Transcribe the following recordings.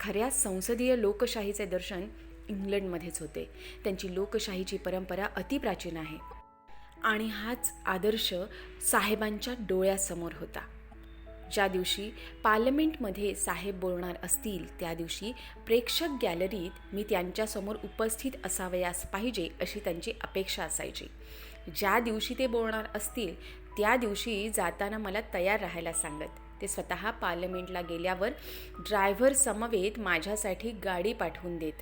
खऱ्या संसदीय लोकशाहीचे दर्शन इंग्लंडमध्येच होते. त्यांची लोकशाहीची परंपरा अतिप्राचीन आहे. आणि हाच आदर्श साहेबांच्या डोळ्यासमोर होता. ज्या दिवशी पार्लमेंटमध्ये साहेब बोलणार असतील त्या दिवशी प्रेक्षक गॅलरीत मी त्यांच्यासमोर उपस्थित असावयास पाहिजे अशी त्यांची अपेक्षा असायची. ज्या दिवशी ते बोलणार असतील त्या दिवशी जाताना मला तयार राहायला सांगत. ते स्वतः पार्लमेंटला गेल्यावर ड्रायव्हर समवेत माझ्यासाठी गाडी पाठवून देत.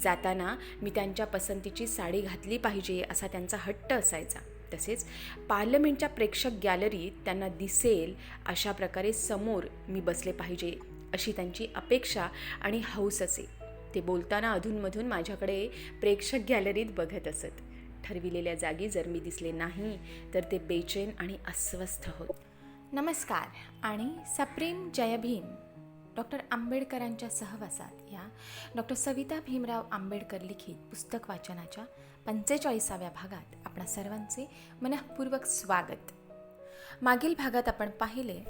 जाताना मी त्यांच्या पसंतीची साडी घातली पाहिजे असा त्यांचा हट्ट असायचा. तसेच पार्लमेंटच्या प्रेक्षक गॅलरीत त्यांना दिसेल अशा प्रकारे समोर मी बसले पाहिजे अशी त्यांची अपेक्षा आणि हौस असे. ते बोलताना अधूनमधून माझ्याकडे प्रेक्षक गॅलरीत बघत असत. ठरविलेल्या जागी जर मी दिसले नाही तर ते बेचैन आणि अस्वस्थ होत. नमस्कार आणि सप्रेम जय भीम. डॉक्टर आंबेडकरांच्या सहवासात या डॉक्टर सविता भीमराव आंबेडकर लिखित पुस्तक वाचनाच्या पंचेचाळीसाव्या भागात आपणा सर्वांचे मनःपूर्वक स्वागत. मागील भागात आपण पाहिले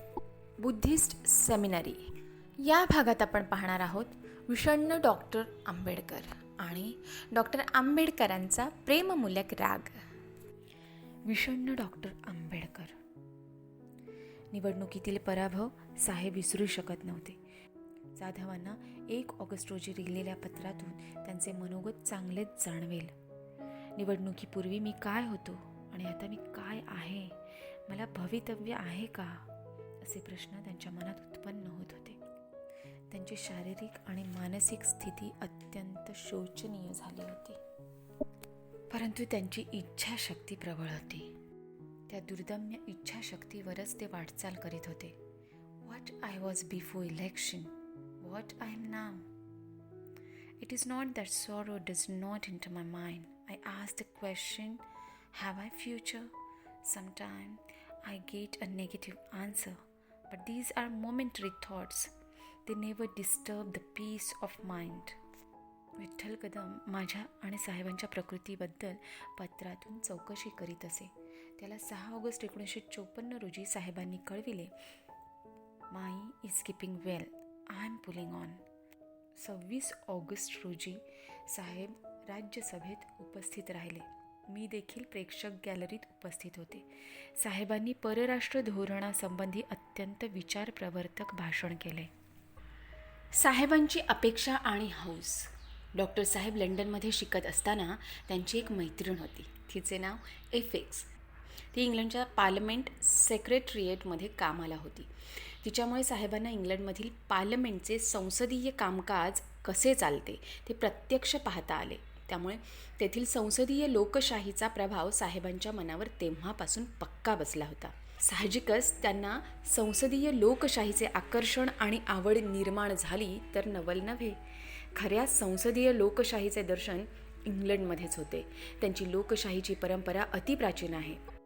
बुद्धिस्ट सेमिनरी. या भागात आपण पाहणार आहोत विषण्ण डॉक्टर आंबेडकर आणि डॉक्टर आंबेडकरांचा प्रेममूलक राग. विषण्ण डॉक्टर आंबेडकर. निवडणुकीतील पराभव साहेब विसरू शकत नव्हते. जाधवांना एक ऑगस्ट रोजी लिहिलेल्या पत्रातून त्यांचे मनोगत चांगलेच जाणवेल. निवडणुकीपूर्वी मी काय होतो आणि आता मी काय आहे? मला भवितव्य आहे का? असे प्रश्न त्यांच्या मनात उत्पन्न होत होते. त्यांची शारीरिक आणि मानसिक स्थिती अत्यंत शोचनीय झाली होती. परंतु त्यांची इच्छाशक्ती प्रबळ होती. त्या दुर्दम्य इच्छाशक्तीवरच ते वाटचाल करीत होते. What I was before election what I am now it is not that sorrow does not into my mind I ask the question have I future sometime I get a negative answer but these are momentary thoughts they never disturb the peace of mind Vitthal Kadam माझ्या आणि साहेबांच्या प्रकृतीबद्दल पत्रातून चौकशी करीत असे. त्याला सहा August एकोणीसशे चोपन्न रोजी साहेबांनी कळविले Mai is keeping well I am pulling on. सव्वीस ऑगस्ट रोजी साहेब राज्यसभेत उपस्थित राहिले. मी देखील प्रेक्षक गॅलरीत उपस्थित होते. साहेबांनी परराष्ट्र धोरणासंबंधी अत्यंत विचारप्रवर्तक भाषण केले. साहेबांची अपेक्षा आणि हौस. डॉक्टर साहेब लंडनमध्ये शिकत असताना त्यांची एक मैत्रीण होती. तिचे नाव एफेक्स ती इंग्लंडच्या पार्लमेंट सेक्रेटरिएटमध्ये कामाला होती. तिच्यामुळे साहेबांना इंग्लंडमधील पार्लमेंटचे संसदीय कामकाज कसे चालते ते प्रत्यक्ष पाहता आले. त्यामुळे तेथील संसदीय लोकशाहीचा प्रभाव साहेबांच्या मनावर तेव्हापासून पक्का बसला होता. साहजिकच त्यांना संसदीय लोकशाहीचे आकर्षण आणि आवड निर्माण झाली तर नवल नव्हे. खऱ्या संसदीय लोकशाहीचे दर्शन इंग्लंडमध्येच होते. त्यांची लोकशाहीची परंपरा अतिप्राचीन आहे.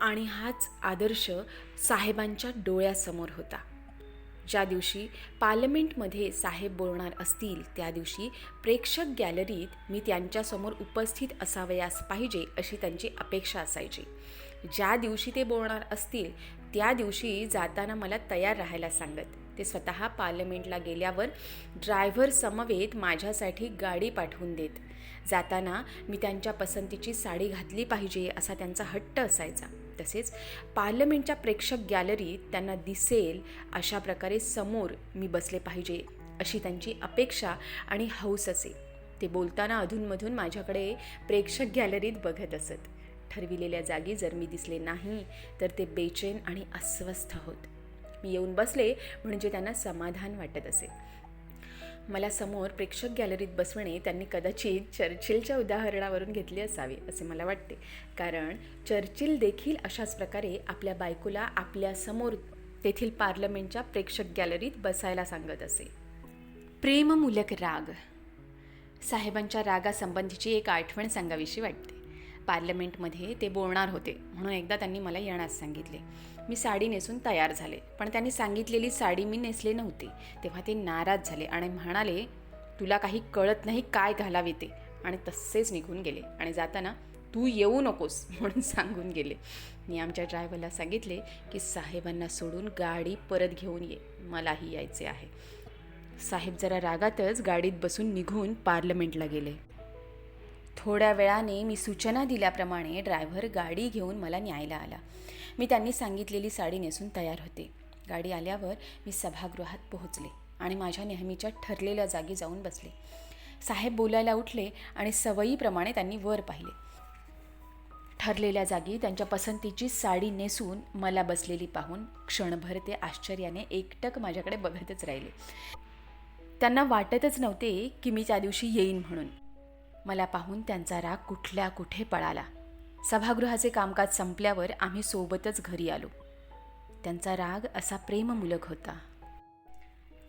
आणि हाच आदर्श साहेबांच्या डोळ्यासमोर होता. ज्या दिवशी पार्लमेंटमध्ये साहेब बोलणार असतील त्या दिवशी प्रेक्षक गॅलरीत मी त्यांच्यासमोर उपस्थित असावयास पाहिजे अशी त्यांची अपेक्षा असायची. ज्या दिवशी ते बोलणार असतील त्या दिवशी जाताना मला तयार राहायला सांगत. ते स्वतः पार्लमेंटला गेल्यावर ड्रायव्हर समवेत माझ्यासाठी गाडी पाठवून देत. जाताना मी त्यांच्या पसंतीची साडी घातली पाहिजे असा त्यांचा हट्ट असायचा. तसेच पार्लमेंटच्या प्रेक्षक गॅलरीत त्यांना दिसेल अशा प्रकारे समोर मी बसले पाहिजे अशी त्यांची अपेक्षा आणि हौस असे. ते बोलताना अधूनमधून माझ्याकडे प्रेक्षक गॅलरीत बघत असत. ठरविलेल्या जागी जर मी दिसले नाही तर ते बेचैन आणि अस्वस्थ होत. मी येऊन बसले म्हणजे त्यांना समाधान वाटत असे. मला समोर प्रेक्षक गॅलरीत बसवणे त्यांनी कदाचित चर्चिलच्या उदाहरणावरून घेतले असावे असे मला वाटते. कारण चर्चिल देखील अशाच प्रकारे आपल्या बायकोला आपल्यासमोर तेथील पार्लमेंटच्या प्रेक्षक गॅलरीत बसायला सांगत असे. प्रेममूलक राग. साहेबांच्या रागासंबंधीची एक आठवण सांगावीशी वाटते. पार्लमेंटमध्ये ते बोलणार होते. म्हणून एकदा त्यांनी मला येण्यास सांगितले. मी साडी नेसून तयार झाले. पण त्यांनी सांगितलेली साडी मी नेसले नव्हते. तेव्हा ते नाराज झाले आणि म्हणाले तुला काही कळत नाही काय घालावे ते. आणि तसेच निघून गेले. आणि जाताना तू येऊ नकोस म्हणून सांगून गेले. मी आमच्या ड्रायव्हरला सांगितले की साहेबांना सोडून गाडी परत घेऊन ये. मलाही यायचे आहे. साहेब जरा रागातच गाडीत बसून निघून पार्लमेंटला गेले. थोड्या वेळाने मी सूचना दिल्याप्रमाणे ड्रायव्हर गाडी घेऊन मला न्यायला आला. मी त्यांनी सांगितलेली साडी नेसून तयार होते. गाडी आल्यावर मी सभागृहात पोहोचले आणि माझ्या नेहमीच्या ठरलेल्या जागी जाऊन बसले. साहेब बोलायला उठले आणि सवयीप्रमाणे त्यांनी वर पाहिले. ठरलेल्या जागी त्यांच्या पसंतीची साडी नेसून मला बसलेली पाहून क्षणभर ते आश्चर्याने एकटक माझ्याकडे बघतच राहिले. त्यांना वाटतच नव्हते की मी त्या दिवशी येईन म्हणून. मला पाहून त्यांचा राग कुठल्या कुठे पळाला. सभागृहाचे कामकाज संपल्यावर आम्ही सोबतच घरी आलो. त्यांचा राग असा प्रेममुलक होता.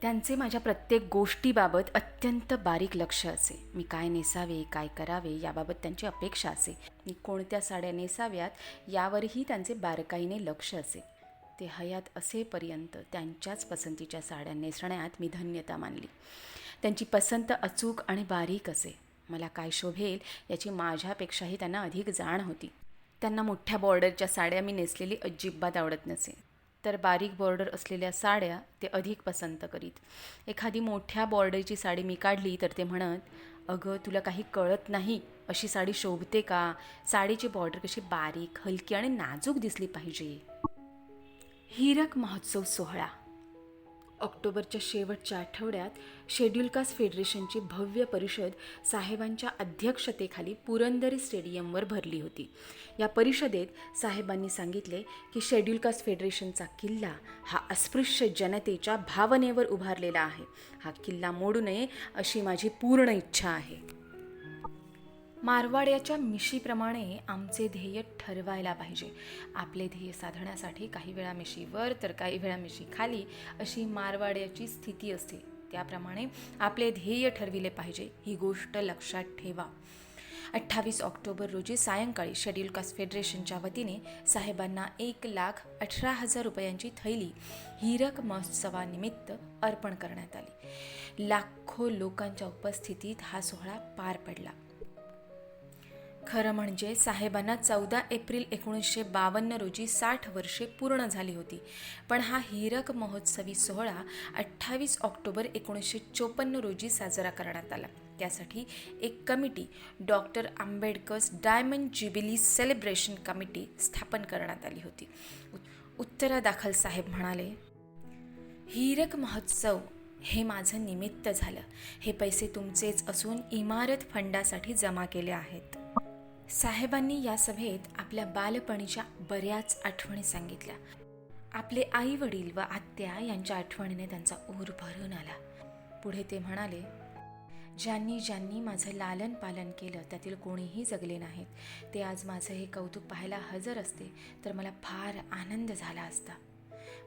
त्यांचे माझ्या प्रत्येक गोष्टीबाबत अत्यंत बारीक लक्ष असे. मी काय नेसावे काय करावे याबाबत त्यांची अपेक्षा असे. मी कोणत्या साड्या नेसाव्यात यावरही त्यांचे बारकाईने लक्ष असे. ते हयात असेपर्यंत त्यांच्याच पसंतीच्या साड्या नेसण्यात मी धन्यता मानली. त्यांची पसंत अचूक आणि बारीक असे. मला काय शोभेल याची माझ्यापेक्षाही त्यांना अधिक जाण होती. त्यांना मोठ्या बॉर्डरच्या साड्या मी नेसलेली अजिबात आवडत नसे. तर बारीक बॉर्डर असलेल्या साड्या ते अधिक पसंत करीत. एखादी मोठ्या बॉर्डरची साडी मी काढली तर ते म्हणत अगं तुला काही कळत नाही? अशी साडी शोभते का? साडीची बॉर्डर कशी बारीक हलकी आणि नाजूक दिसली पाहिजे. हिरक महोत्सव सोहळा. ऑक्टोबरच्या शेवटच्या आठवड्यात शेड्युलकास्ट फेडरेशनची भव्य परिषद साहेबांच्या अध्यक्षतेखाली पुरंदरी स्टेडियमवर भरली होती. या परिषदेत साहेबांनी सांगितले की शेड्युलकास्ट फेडरेशनचा किल्ला हा अस्पृश्य जनतेच्या भावनेवर उभारलेला आहे. हा किल्ला मोडू नये अशी माझी पूर्ण इच्छा आहे. मारवाड्याच्या मिशीप्रमाणे आमचे ध्येय ठरवायला पाहिजे. आपले ध्येय साधण्यासाठी काही वेळा मिशी वर तर काही वेळा मिशी खाली अशी मारवाड्याची स्थिती असते. त्याप्रमाणे आपले ध्येय ठरविले पाहिजे. ही गोष्ट लक्षात ठेवा. अठ्ठावीस ऑक्टोबर रोजी सायंकाळी शेड्यूल कास्ट फेडरेशनच्या वतीने साहेबांना एक लाख अठरा हजार रुपयांची थैली हिरक महोत्सवानिमित्त अर्पण करण्यात आली. लाखो लोकांच्या उपस्थितीत हा सोहळा पार पडला. खरं म्हणजे साहेबांना चौदा एप्रिल एकोणीसशे बावन्न रोजी साठ वर्षे पूर्ण झाली होती. पण हा हीरक महोत्सवी सोहळा अठ्ठावीस ऑक्टोबर एकोणीसशे चोपन्न रोजी साजरा करण्यात आला. त्यासाठी एक committee doctor Ambedkar's diamond jubilee celebration committee स्थापन करण्यात आली होती. उत्तरादाखल साहेब म्हणाले हीरक महोत्सव हे माझं निमित्त झालं. हे पैसे तुमचेच असून इमारत फंडासाठी जमा केले आहेत. साहेबांनी या सभेत आपल्या बालपणीच्या बऱ्याच आठवणी सांगितल्या. आपले आई वडील व आत्या यांच्या आठवणीने त्यांचा ऊर भरून आला. पुढे ते म्हणाले ज्यांनी ज्यांनी माझं लालन पालन केलं त्यातील कोणीही जगले नाहीत. ते आज माझं हे कौतुक पाहायला हजर असते तर मला फार आनंद झाला असता.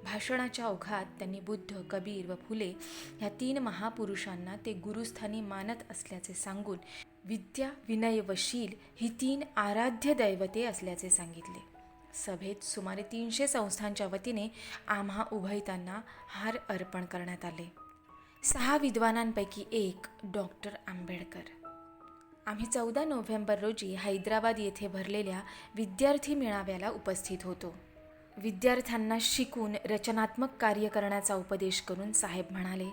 भाषणाच्या ओघात त्यांनी बुद्ध कबीर व फुले ह्या तीन महापुरुषांना ते गुरुस्थानी मानत असल्याचे सांगून विद्या विनय व शील ही तीन आराध्य दैवते असल्याचे सांगितले. सभेत सुमारे तीनशे संस्थांच्या वतीने आम्हा उभयतांना हार अर्पण करण्यात आले. सहा विद्वानांपैकी एक डॉक्टर आंबेडकर. आम्ही चौदा नोव्हेंबर रोजी हैदराबाद येथे भरलेल्या विद्यार्थी मेळाव्याला उपस्थित होतो. विद्यार्थ्यांना शिकून रचनात्मक कार्य करण्याचा उपदेश करून साहेब म्हणाले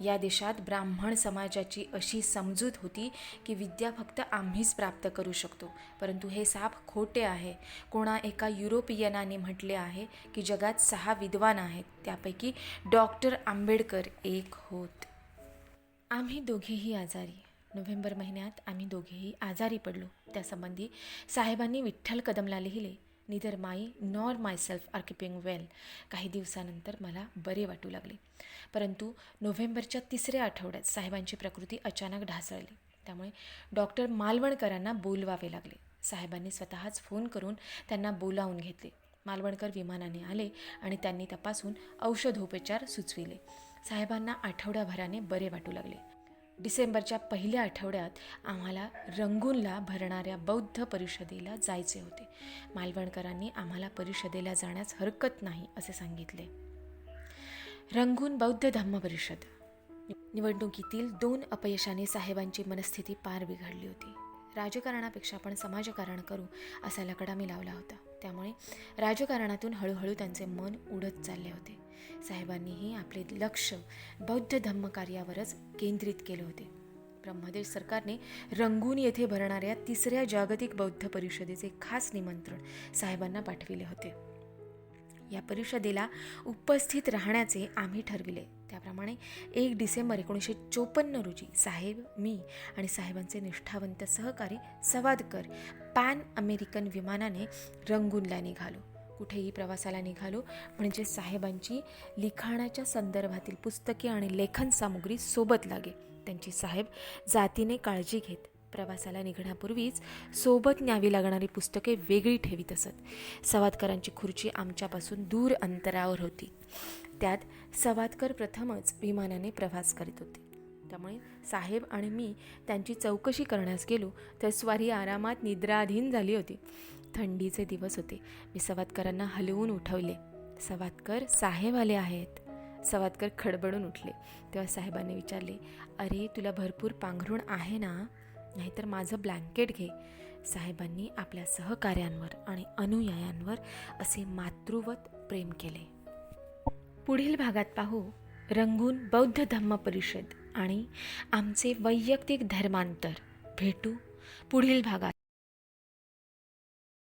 या देशात ब्राह्मण समाजाची अशी समजूत होती की विद्या फक्त आम्हीच प्राप्त करू शकतो परंतु हे साप खोटे आहे. कोणा एका युरोपियनाने म्हटले आहे की जगात सहा विद्वान आहेत त्यापैकी डॉक्टर आंबेडकर एक होत. आम्ही दोघेही आजारी. नोव्हेंबर महिन्यात आम्ही दोघेही आजारी पडलो. त्यासंबंधी साहेबांनी विठ्ठल कदमला लिहिले. Neither Mai nor myself are keeping well काही दिवसानंतर मला बरे वाटू लागले. परंतु नोव्हेंबरच्या तिसऱ्या आठवड्यात साहेबांची प्रकृती अचानक ढासळली. त्यामुळे डॉक्टर मालवणकरांना बोलवावे लागले. साहेबांनी स्वतःच फोन करून त्यांना बोलावून घेतले. मालवणकर विमानाने आले आणि त्यांनी तपासून औषधोपचार सुचविले. साहेबांना आठवड्याभराने बरे वाटू लागले. डिसेंबरच्या पहिल्या आठवड्यात आम्हाला रंगूनला भरणाऱ्या बौद्ध परिषदेला जायचे होते. मालवणकरांनी आम्हाला परिषदेला जाण्यास हरकत नाही असे सांगितले. रंगून बौद्ध धम्म परिषद. निवडणुकीतील दोन अपयशाने साहेबांची मनस्थिती पार बिघडली होती. राजकारणापेक्षा आपण समाजकारण करू असा लकडा मी लावला होता. त्यामुळे राजकारणातून हळूहळू त्यांचे मन उडत चालले होते. साहेबांनीही आपले लक्ष बौद्ध धम्मकार्यावरच केंद्रित केले होते. ब्रह्मदेश सरकारने रंगून येथे भरणाऱ्या तिसऱ्या जागतिक बौद्ध परिषदेचे खास निमंत्रण साहेबांना पाठविले होते. या परिषदेला उपस्थित राहण्याचे आम्ही ठरविले. त्याप्रमाणे एक डिसेंबर एकोणीसशे चोपन्न रोजी साहेब मी आणि साहेबांचे निष्ठावंत सहकारी सवादकर पॅन अमेरिकन विमानाने रंगूनला निघालो. कुठेही प्रवासाला निघालो म्हणजे साहेबांची लिखाणाच्या संदर्भातील पुस्तके आणि लेखन सामुग्री सोबत लागे. त्यांची साहेब जातीने काळजी घेत प्रवासाला निघण्यापूर्वीच सोबत न्यावी लागणारी पुस्तके वेगळी ठेवीत असत. सवादकरांची खुर्ची आमच्यापासून दूर अंतरावर होती. त्यात सवादकर प्रथमच विमानाने प्रवास करीत होते. त्यामुळे साहेब आणि मी त्यांची चौकशी करण्यास गेलो तर स्वारी आरामात निद्राधीन झाली होती. थंडीचे दिवस होते. मी सवादकरांना हलवून उठवले. सवादकर साहेब आले आहेत. सवादकर खडबडून उठले. तेव्हा साहेबांनी विचारले अरे तुला भरपूर पांघरूण आहे ना? नाहीतर माझं ब्लँकेट घे. साहेबांनी आपल्या सहकार्यांवर आणि अनुयायांवर असे मातृवत प्रेम केले. पुढील भागात पाहू रंगून बौद्ध धम्म परिषद आणि आमचे वैयक्तिक धर्मांतर. भेटू पुढील भागात.